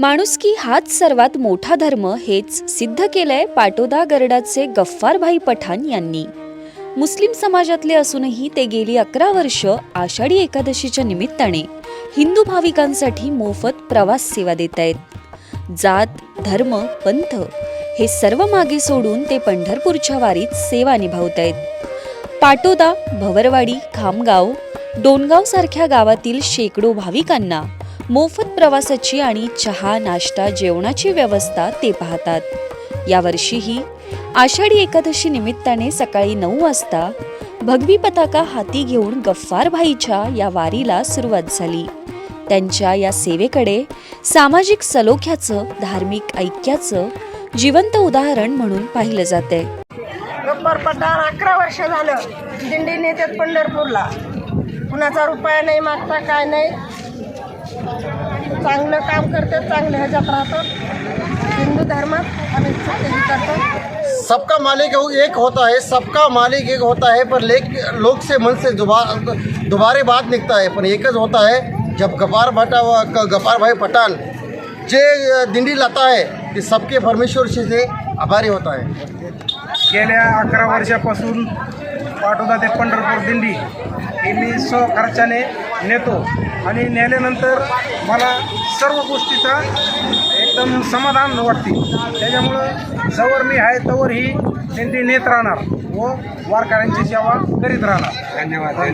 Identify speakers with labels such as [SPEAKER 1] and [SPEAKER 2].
[SPEAKER 1] माणुसकी हाच सर्वात मोठा धर्म हेच सिद्ध केलंय पाटोदा गरडाचे गफ्फारभाई पठाण यांनी. मुस्लिम समाजातले असूनही ते गेली अकरा वर्ष आषाढी एकादशीच्या निमित्ताने हिंदू भाविकांसाठी मोफत प्रवास सेवा देत आहेत जात धर्म पंथ हे सर्व मागे सोडून ते पंढरपूरच्या वारीत सेवा निभावत आहेत पाटोदा भवरवाडी खामगाव डोनगाव सारख्या गावातील शेकडो भाविकांना मोफत प्रवासाची आणि चहा नाश्ता जेवणाची व्यवस्था ते पाहतात. यावर्षीही आषाढी एकादशी निमित्ताने सकाळी नऊ वाजता भगवी पताका हाती घेऊन गफ्फारभाईच्या या वारीला सुरुवात झाली. त्यांच्या या सेवेकडे सामाजिक सलोख्याचं धार्मिक ऐक्याचं जिवंत उदाहरण म्हणून पाहिलं जाते
[SPEAKER 2] गब्बर पठाण अकरा वर्ष झालं. दिंडी नेत्यात पंढरपूरला. कुणाचा रुपया नाही मागता काय नाही. चांगलं काम करतात चांगलं ह्याच्यात राहतात हिंदू धर्मात आम्ही हे करतो.
[SPEAKER 3] सबका मालिक एक होता है सबका मालिक एक होता है पर लेक लोग से मन से दोबारे बात निकता है पण एकच होता है जब गपार भटा गपार भाई पठाण जे दिंडी लाता है ते सबके परमेश्वर से आभारी होता है।
[SPEAKER 4] गेल्या अकरा वर्षापासून पाठवता ते पंढरपूर दिंडी. हे मी स्वखर्चाने नेतो. आणि नेल्यानंतर मला सर्व गोष्टीचा एकदम समाधान वाटते. त्याच्यामुळं जवळ मी आहे तवर ही दिंडी नेत राहणार व वारकऱ्यांची सेवा करीत राहणार. धन्यवाद.